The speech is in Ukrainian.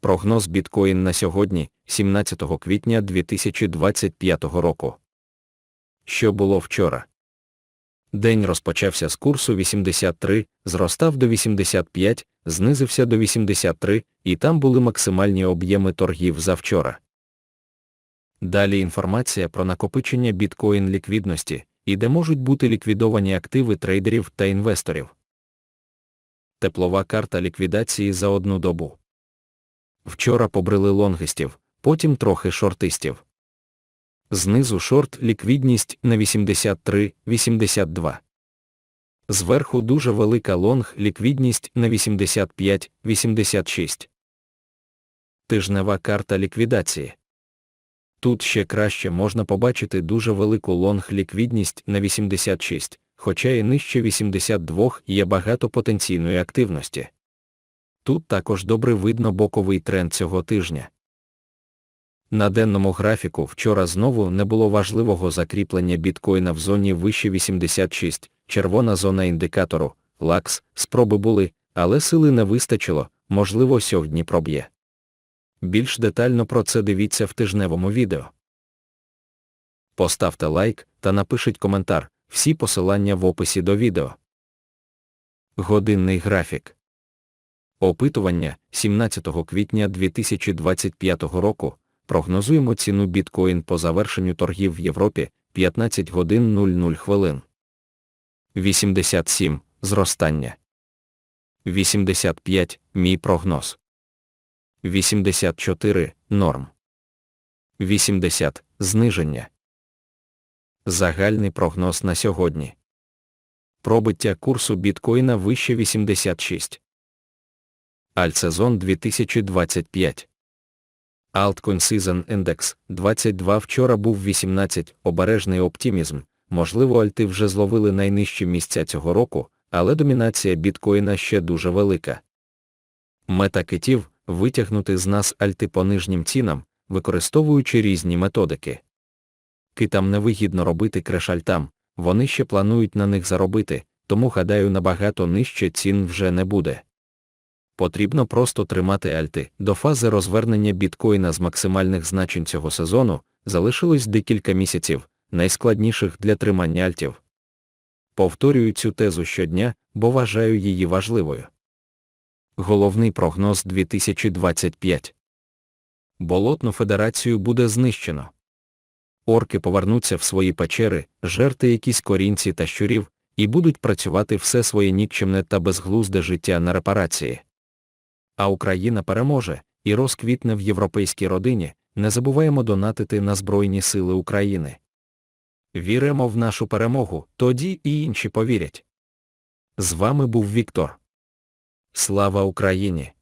Прогноз біткоін на сьогодні, 17 квітня 2025 року. Що було вчора? День розпочався з курсу 83, зростав до 85, знизився до 83, і там були максимальні об'єми торгів за вчора. Далі інформація про накопичення біткоін ліквідності і де можуть бути ліквідовані активи трейдерів та інвесторів. Теплова карта ліквідації за одну добу. Вчора побрили лонгистів, потім трохи шортистів. Знизу шорт ліквідність на 83-82. Зверху дуже велика лонг ліквідність на 85-86. Тижнева карта ліквідації. Тут ще краще можна побачити дуже велику лонг ліквідність на 86, хоча і нижче 82 є багато потенційної активності. Тут також добре видно боковий тренд цього тижня. На денному графіку вчора знову не було важливого закріплення біткоїна в зоні вище 86, червона зона індикатору, лакс, спроби були, але сили не вистачило, можливо, сьогодні проб'є. Більш детально про це дивіться в тижневому відео. Поставте лайк та напишіть коментар, всі посилання в описі до відео. Годинний графік. Опитування 17 квітня 2025 року. Прогнозуємо ціну біткоін по завершенню торгів в Європі 15 годин 00 хвилин. 87 зростання. 85 мій прогноз. 84 норм. 80 зниження. Загальний прогноз на сьогодні. Пробиття курсу біткоїна вище 86. Альтсезон 2025. Altcoin Season Index 22 вчора був 18, обережний оптимізм. Можливо, альти вже зловили найнижчі місця цього року, але домінація біткоїна ще дуже велика. Мета китів витягнути з нас альти по нижнім цінам, використовуючи різні методики. Китам невигідно робити крешальтам, вони ще планують на них заробити, тому гадаю набагато нижче цін вже не буде потрібно просто тримати альти. До фази розвернення біткоїна з максимальних значень цього сезону залишилось декілька місяців, найскладніших для тримання альтів. Повторюю цю тезу щодня, бо вважаю її важливою. Головний прогноз 2025 Болотну федерацію буде знищено. Орки повернуться в свої печери, жерти якісь корінці та щурів, і будуть працювати все своє нікчемне та безглузде життя на репарації а Україна переможе і розквітне в європейській родині, не забуваємо донатити на Збройні Сили України. Віримо в нашу перемогу, тоді і інші повірять. З вами був Віктор. Слава Україні!